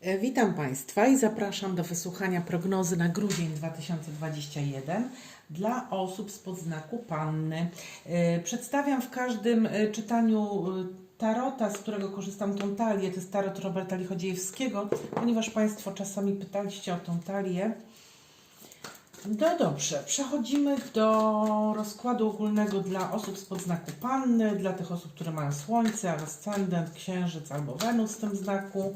E, Witam Państwa i zapraszam do wysłuchania prognozy na grudzień 2021 dla osób z podznaku Panny. E, Przedstawiam w każdym e, czytaniu tarota, z którego korzystam tą talię, to jest tarot Roberta Lichodziejewskiego, ponieważ Państwo czasami pytaliście o tą talię. No dobrze, przechodzimy do rozkładu ogólnego dla osób z podznaku Panny, dla tych osób, które mają Słońce, Ascendent, Księżyc albo Wenus w tym znaku.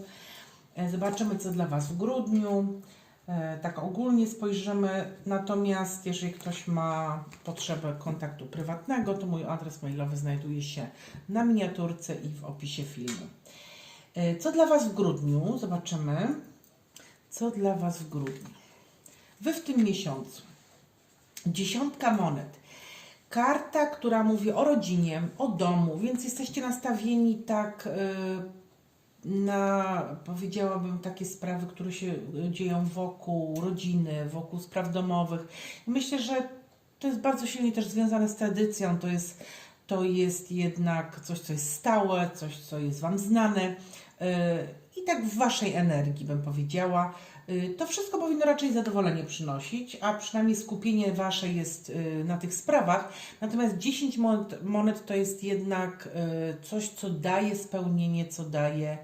E, Zobaczymy, co dla Was w grudniu. E, Tak ogólnie spojrzymy. Natomiast jeżeli ktoś ma potrzebę kontaktu prywatnego, to mój adres mailowy znajduje się na miniaturce i w opisie filmu. E, Co dla Was w grudniu? Zobaczymy. Co dla Was w grudniu? Wy w tym miesiącu. Dziesiątka monet. Karta, która mówi o rodzinie, o domu, więc jesteście nastawieni tak y, na, powiedziałabym, takie sprawy, które się dzieją wokół rodziny, wokół spraw domowych. Myślę, że to jest bardzo silnie też związane z tradycją. To jest, to jest jednak coś, co jest stałe, coś, co jest Wam znane. y, I tak w Waszej energii bym powiedziała. Y, To wszystko powinno raczej zadowolenie przynosić, a przynajmniej skupienie Wasze jest y, na tych sprawach. Natomiast 10 monet, monet to jest jednak y, coś, co daje spełnienie, co daje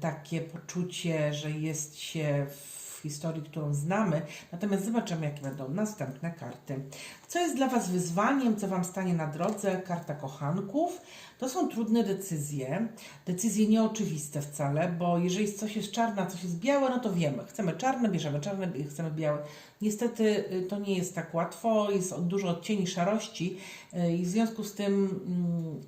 takie poczucie, że jest się w historii, którą znamy. Natomiast zobaczymy, jakie będą następne karty. Co jest dla Was wyzwaniem, co Wam stanie na drodze? Karta kochanków. To są trudne decyzje, decyzje nieoczywiste wcale, bo jeżeli coś jest czarne, coś jest białe, no to wiemy. Chcemy czarne, bierzemy czarne, chcemy białe. Niestety y, to nie jest tak łatwo, jest dużo odcieni szarości y, i w związku z tym mm,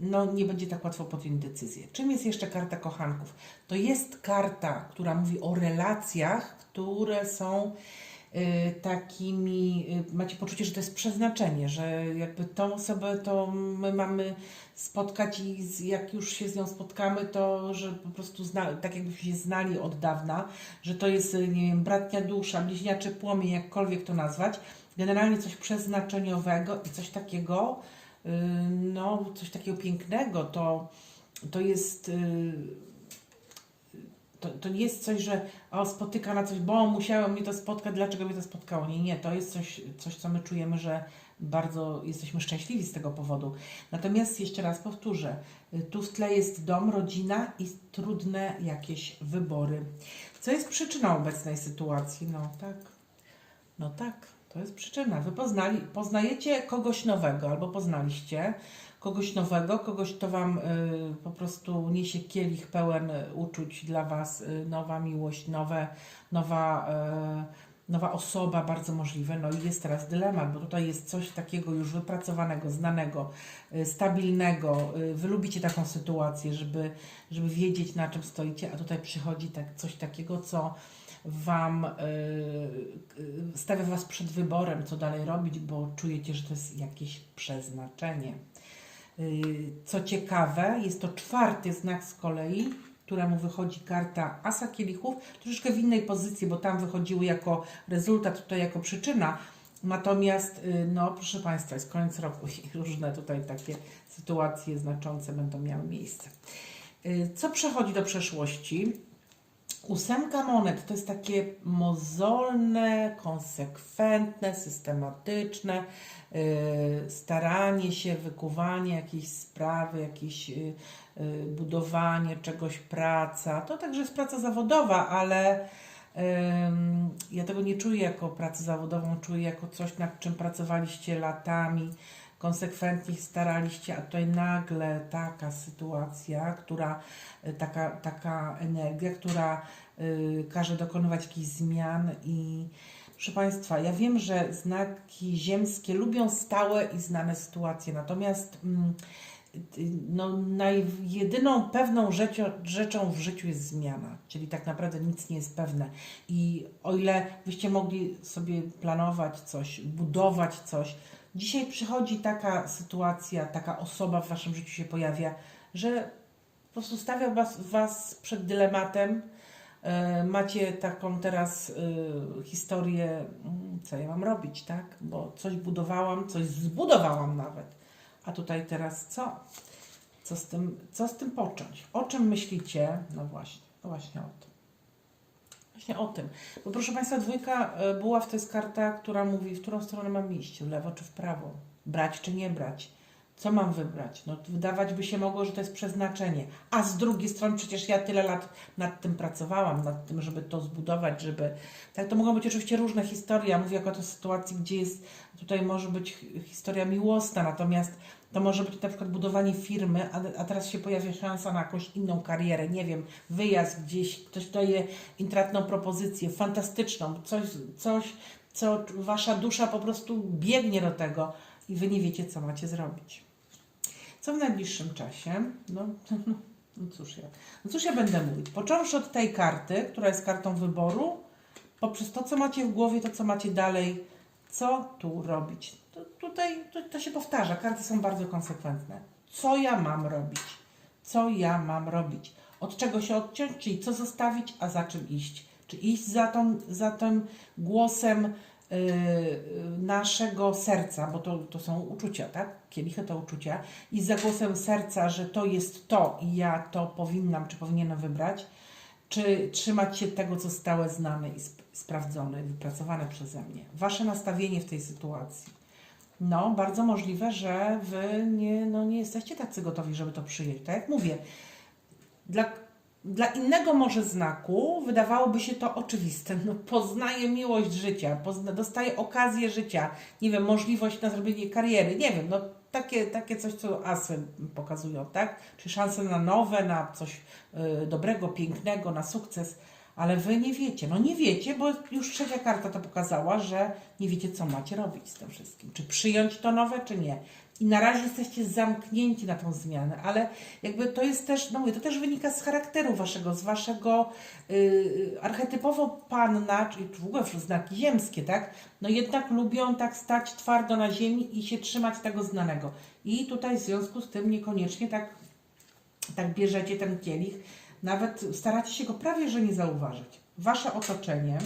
no, nie będzie tak łatwo podjąć decyzję. Czym jest jeszcze karta kochanków? To jest karta, która mówi o relacjach, które są y, takimi, y, macie poczucie, że to jest przeznaczenie, że jakby tą osobę to my mamy spotkać i jak już się z nią spotkamy, to że po prostu zna, tak jakbyśmy się znali od dawna, że to jest, y, nie wiem, bratnia dusza, bliźniaczy płomień, jakkolwiek to nazwać. Generalnie coś przeznaczeniowego i coś takiego, no, coś takiego pięknego, to, to jest... to, to nie jest coś, że o, spotyka na coś, bo musiało mnie to spotkać, dlaczego mnie to spotkało. Nie, nie, to jest coś, coś, co my czujemy, że bardzo jesteśmy szczęśliwi z tego powodu. Natomiast jeszcze raz powtórzę, y, tu w tle jest dom, rodzina i trudne jakieś wybory. Co jest przyczyną obecnej sytuacji? No tak, no tak, to jest przyczyna. Wy poznali, poznajecie kogoś nowego albo poznaliście kogoś nowego, kogoś, kto Wam y, po prostu niesie kielich pełen y, uczuć dla Was, y, nowa miłość, nowe, nowa, nowa osoba, bardzo możliwe. No i jest teraz dylemat, bo tutaj jest coś takiego już wypracowanego, znanego, stabilnego. Wy lubicie taką sytuację, żeby, żeby wiedzieć, na czym stoicie, a tutaj przychodzi tak, coś takiego, co Wam stawia Was przed wyborem, co dalej robić, bo czujecie, że to jest jakieś przeznaczenie. Y, Co ciekawe, jest to czwarty znak z kolei, któremu wychodzi karta Asa Kielichów, troszeczkę w innej pozycji, bo tam wychodziły jako rezultat, tutaj jako przyczyna. Natomiast, y, no proszę Państwa, jest koniec roku i różne tutaj takie sytuacje znaczące będą miały miejsce. Y, Co przechodzi do przeszłości? Ósemka monet to jest takie mozolne, konsekwentne, systematyczne yy, staranie się, wykuwanie jakiejś sprawy, jakieś yy, yy, budowanie czegoś, praca. To także jest praca zawodowa, ale ym, ja tego nie czuję jako pracę zawodową, czuję jako coś, nad czym pracowaliście latami, konsekwentnie staraliście, a tutaj nagle taka sytuacja, która, y, taka, taka energia, która y, każe dokonywać jakichś zmian i proszę Państwa, ja wiem, że znaki ziemskie lubią stałe i znane sytuacje, natomiast mm, y, no, naj, jedyną pewną rzeczą, rzeczą w życiu jest zmiana, czyli tak naprawdę nic nie jest pewne. I o ile byście mogli sobie planować coś, budować coś, dzisiaj przychodzi taka sytuacja, taka osoba w Waszym życiu się pojawia, że po prostu stawia Was, was przed dylematem. E, Macie taką teraz e, historię, mm, co ja mam robić, tak? Bo coś budowałam, coś zbudowałam nawet. A tutaj teraz co? Co z tym, co z tym począć? O czym myślicie? No właśnie. No właśnie o tym. Właśnie o tym. Bo proszę Państwa, dwójka e, buław to jest karta, która mówi, w którą stronę mam iść, w lewo czy w prawo, brać czy nie brać. Co mam wybrać? No, wydawać by się mogło, że to jest przeznaczenie. A z drugiej strony przecież ja tyle lat nad tym pracowałam, nad tym, żeby to zbudować, żeby... Tak, to mogą być oczywiście różne historie. Ja mówię jako o sytuacji, gdzie jest... Tutaj może być hi- historia miłosna, natomiast to może być na przykład budowanie firmy, a, a teraz się pojawia szansa na jakąś inną karierę, nie wiem, wyjazd gdzieś, ktoś daje intratną propozycję, fantastyczną, coś, coś, co wasza dusza po prostu biegnie do tego i wy nie wiecie, co macie zrobić. Co w najbliższym czasie? No, no, no cóż ja, no cóż ja będę mówić? Począwszy od tej karty, która jest kartą wyboru, poprzez to, co macie w głowie, to, co macie dalej, co tu robić. To, tutaj to, to się powtarza, karty są bardzo konsekwentne. Co ja mam robić? Co ja mam robić? Od czego się odciąć, czyli co zostawić, a za czym iść? Czy iść za, tą, za tym głosem naszego serca, bo to, to są uczucia, tak? Kielichy to uczucia. I za głosem serca, że to jest to i ja to powinnam, czy powinienem wybrać, czy trzymać się tego, co stałe, znane i sp- sprawdzone, wypracowane przeze mnie. Wasze nastawienie w tej sytuacji. No, bardzo możliwe, że wy nie, no, nie jesteście tacy gotowi, żeby to przyjąć. Tak jak mówię, dla, dla innego może znaku wydawałoby się to oczywiste. No, poznaje miłość życia, pozna, dostaje okazję życia, nie wiem, możliwość na zrobienie kariery, nie wiem, no takie, takie coś, co asy pokazują, tak? Czy szanse na nowe, na coś y, dobrego, pięknego, na sukces, ale wy nie wiecie. No nie wiecie, bo już trzecia karta to pokazała, że nie wiecie, co macie robić z tym wszystkim. Czy przyjąć to nowe, czy nie. I na razie jesteście zamknięci na tą zmianę, ale jakby to jest też, no mówię, to też wynika z charakteru waszego, z waszego yy, archetypowo panna, czyli w ogóle znaki ziemskie, tak? No jednak lubią tak stać twardo na ziemi i się trzymać tego znanego. I tutaj w związku z tym niekoniecznie tak, tak bierzecie ten kielich, nawet staracie się go prawie, że nie zauważyć. Wasze otoczenie,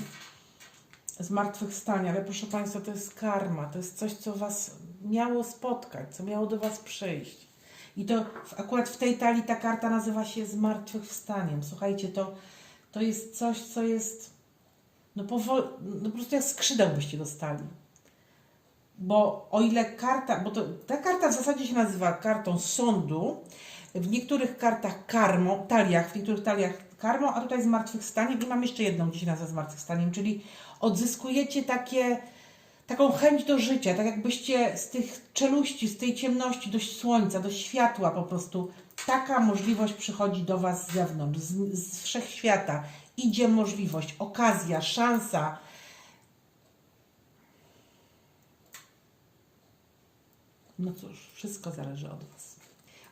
zmartwychwstanie, ale proszę Państwa, to jest karma, to jest coś, co Was miało spotkać, co miało do Was przyjść. I to akurat w tej talii ta karta nazywa się zmartwychwstaniem. Słuchajcie, to, to jest coś, co jest no, powoli, no po prostu jak skrzydeł byście dostali. Bo o ile karta, bo to, ta karta w zasadzie się nazywa kartą sądu, w niektórych kartach karmą, taliach, w niektórych taliach karmą, a tutaj zmartwychwstaniem i mam jeszcze jedną, gdzie się nazywa zmartwychwstaniem, czyli odzyskujecie takie, taką chęć do życia, tak jakbyście z tych czeluści, z tej ciemności do słońca, do światła po prostu, taka możliwość przychodzi do Was z zewnątrz, z, z wszechświata. Idzie możliwość, okazja, szansa. No cóż, wszystko zależy od Was.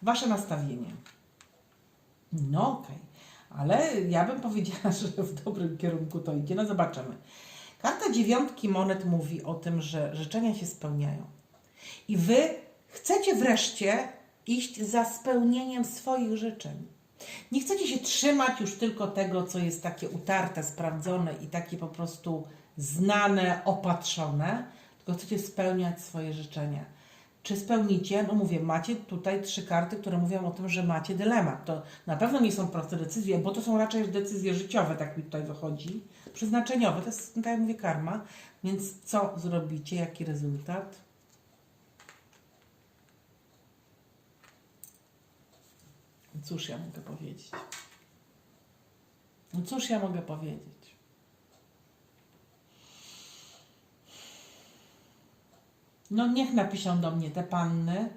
Wasze nastawienie. No okej, ale ja bym powiedziała, że w dobrym kierunku to idzie. No zobaczymy. Karta dziewiątki monet mówi o tym, że życzenia się spełniają. I wy chcecie wreszcie iść za spełnieniem swoich życzeń. Nie chcecie się trzymać już tylko tego, co jest takie utarte, sprawdzone i takie po prostu znane, opatrzone, tylko chcecie spełniać swoje życzenia. Czy spełnicie? No mówię, macie tutaj trzy karty, które mówią o tym, że macie dylemat. To na pewno nie są proste decyzje, bo to są raczej decyzje życiowe, tak mi tutaj wychodzi. Przeznaczeniowe, to jest, tak jak mówię, karma. Więc co zrobicie? Jaki rezultat? Cóż ja mogę powiedzieć? No cóż ja mogę powiedzieć? No niech napiszą do mnie te panny,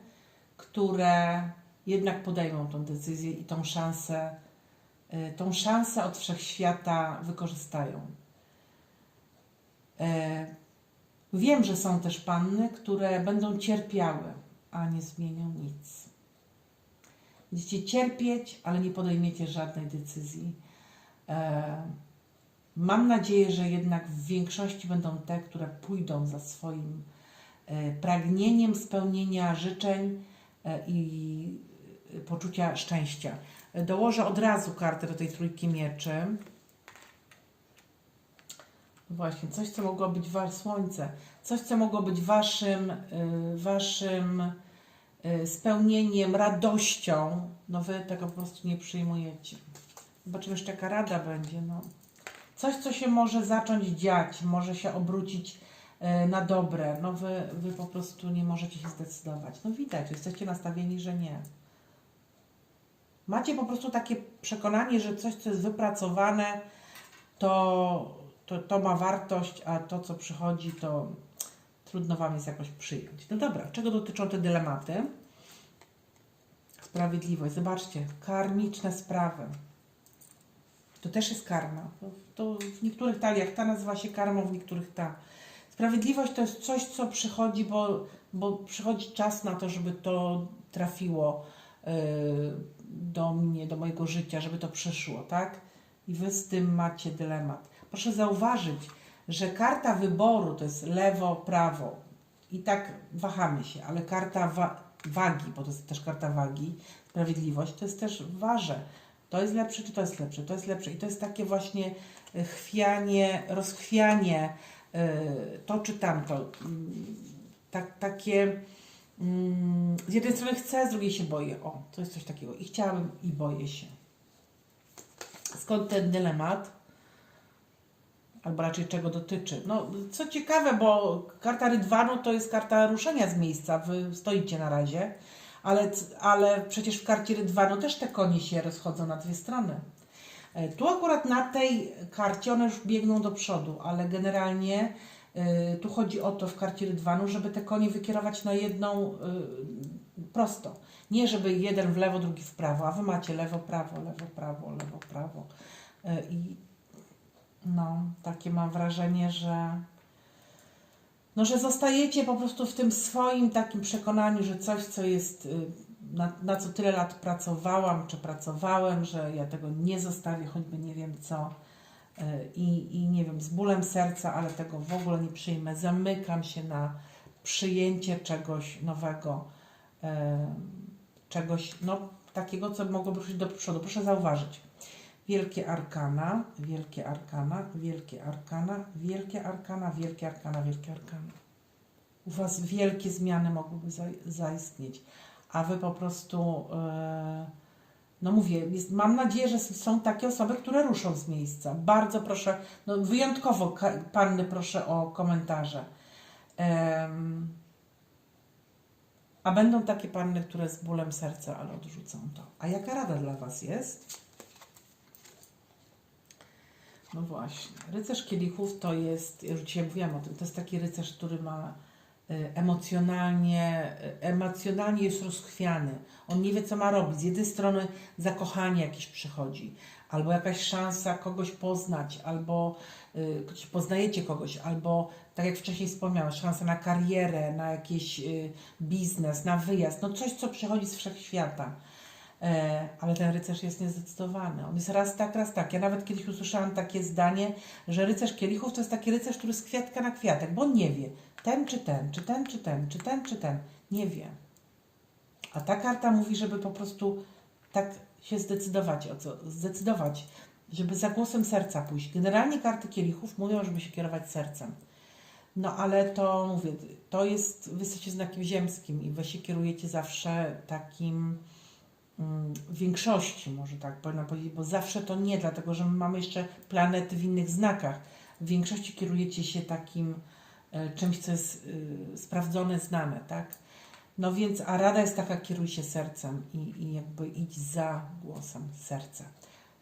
które jednak podejmą tą decyzję i tą szansę, y, tą szansę od wszechświata wykorzystają. E, Wiem, że są też panny, które będą cierpiały, a nie zmienią nic. Będziecie cierpieć, ale nie podejmiecie żadnej decyzji. E, Mam nadzieję, że jednak w większości będą te, które pójdą za swoim pragnieniem spełnienia życzeń e, i e, poczucia szczęścia. E, Dołożę od razu kartę do tej trójki mieczy. Właśnie, coś, co mogło być wasze słońce, coś, co mogło być waszym, y, waszym y, spełnieniem, radością, no wy tego po prostu nie przyjmujecie. Zobaczymy jeszcze jaka rada będzie. No. Coś, co się może zacząć dziać, może się obrócić e, na dobre. No wy, wy po prostu nie możecie się zdecydować. No widać, jesteście nastawieni, że nie. Macie po prostu takie przekonanie, że coś, co jest wypracowane, to, to, to ma wartość, a to, co przychodzi, to trudno Wam jest jakoś przyjąć. No dobra, czego dotyczą te dylematy? Sprawiedliwość. Zobaczcie, karmiczne sprawy. To też jest karma. To, to w niektórych taliach ta nazywa się karmą, w niektórych ta. Sprawiedliwość to jest coś, co przychodzi, bo, bo przychodzi czas na to, żeby to trafiło yy, do mnie, do mojego życia, żeby to przyszło, tak? I wy z tym macie dylemat. Proszę zauważyć, że karta wyboru to jest lewo, prawo. I tak wahamy się, ale karta wa- wagi, bo to jest też karta wagi, sprawiedliwość, to jest też waże. To jest lepsze, czy to jest lepsze? To jest lepsze. I to jest takie właśnie e, chwianie, rozchwianie, to czy tamto. Mm, Tak, takie mm, z jednej strony chcę, z drugiej się boję. O, to jest coś takiego. I chciałabym, i boję się. Skąd ten dylemat? Albo raczej czego dotyczy? No, co ciekawe, bo karta rydwanu to jest karta ruszenia z miejsca. Wy stoicie na razie, ale, ale przecież w karcie rydwanu też te konie się rozchodzą na dwie strony. E, Tu akurat na tej karcie one już biegną do przodu, ale generalnie y, tu chodzi o to w karcie rydwanu, żeby te konie wykierować na jedną y, prosto. Nie, żeby jeden w lewo, drugi w prawo, a wy macie lewo, prawo, lewo, prawo, lewo, prawo. I no, takie mam wrażenie, że no, że zostajecie po prostu w tym swoim takim przekonaniu, że coś, co jest, y, na, na co tyle lat pracowałam, czy pracowałem, że ja tego nie zostawię, choćby nie wiem co. y, I, I nie wiem, z bólem serca, ale tego w ogóle nie przyjmę. Zamykam się na przyjęcie czegoś nowego, y, czegoś no, takiego, co mogłoby ruszyć do przodu. Proszę zauważyć. Wielkie arkana, wielkie arkana, wielkie arkana, wielkie arkana, wielkie arkana, wielkie arkana. U Was wielkie zmiany mogłyby za, zaistnieć, a Wy po prostu, e, no mówię, jest, mam nadzieję, że są takie osoby, które ruszą z miejsca. Bardzo proszę, no wyjątkowo panny proszę o komentarze. A będą takie panny, które z bólem serca, ale odrzucą to. A jaka rada dla Was jest? No właśnie. Rycerz kielichów to jest, już dzisiaj mówiłam o tym, to jest taki rycerz, który ma emocjonalnie, e, emocjonalnie jest rozchwiany. On nie wie, co ma robić. Z jednej strony zakochanie jakieś przychodzi, albo jakaś szansa kogoś poznać, albo y, poznajecie kogoś, albo tak jak wcześniej wspomniałam, szansa na karierę, na jakiś y, biznes, na wyjazd, no coś, co przychodzi z wszechświata. E, ale ten rycerz jest niezdecydowany. On jest raz tak, raz tak. Ja nawet kiedyś usłyszałam takie zdanie, że rycerz kielichów to jest taki rycerz, który z kwiatka na kwiatek, bo on nie wie, ten czy ten, czy ten, czy ten, czy ten, czy ten. Nie wie. A ta karta mówi, żeby po prostu tak się zdecydować, o co, zdecydować, żeby za głosem serca pójść. Generalnie karty kielichów mówią, żeby się kierować sercem. No ale to mówię, to jest, wy jesteście znakiem ziemskim i wy się kierujecie zawsze takim mm, większości, może tak powinna powiedzieć, bo zawsze to nie, dlatego że my mamy jeszcze planety w innych znakach. W większości kierujecie się takim czymś, co jest y, sprawdzone, znane, tak? No więc, a rada jest taka, kieruj się sercem i, i jakby idź za głosem serca.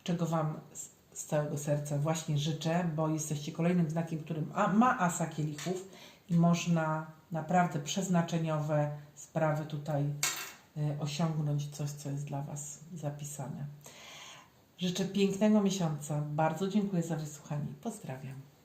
Czego Wam z, z całego serca właśnie życzę, bo jesteście kolejnym znakiem, którym a, ma asa kielichów i można naprawdę przeznaczeniowe sprawy tutaj y, osiągnąć coś, co jest dla Was zapisane. Życzę pięknego miesiąca. Bardzo dziękuję za wysłuchanie. Pozdrawiam.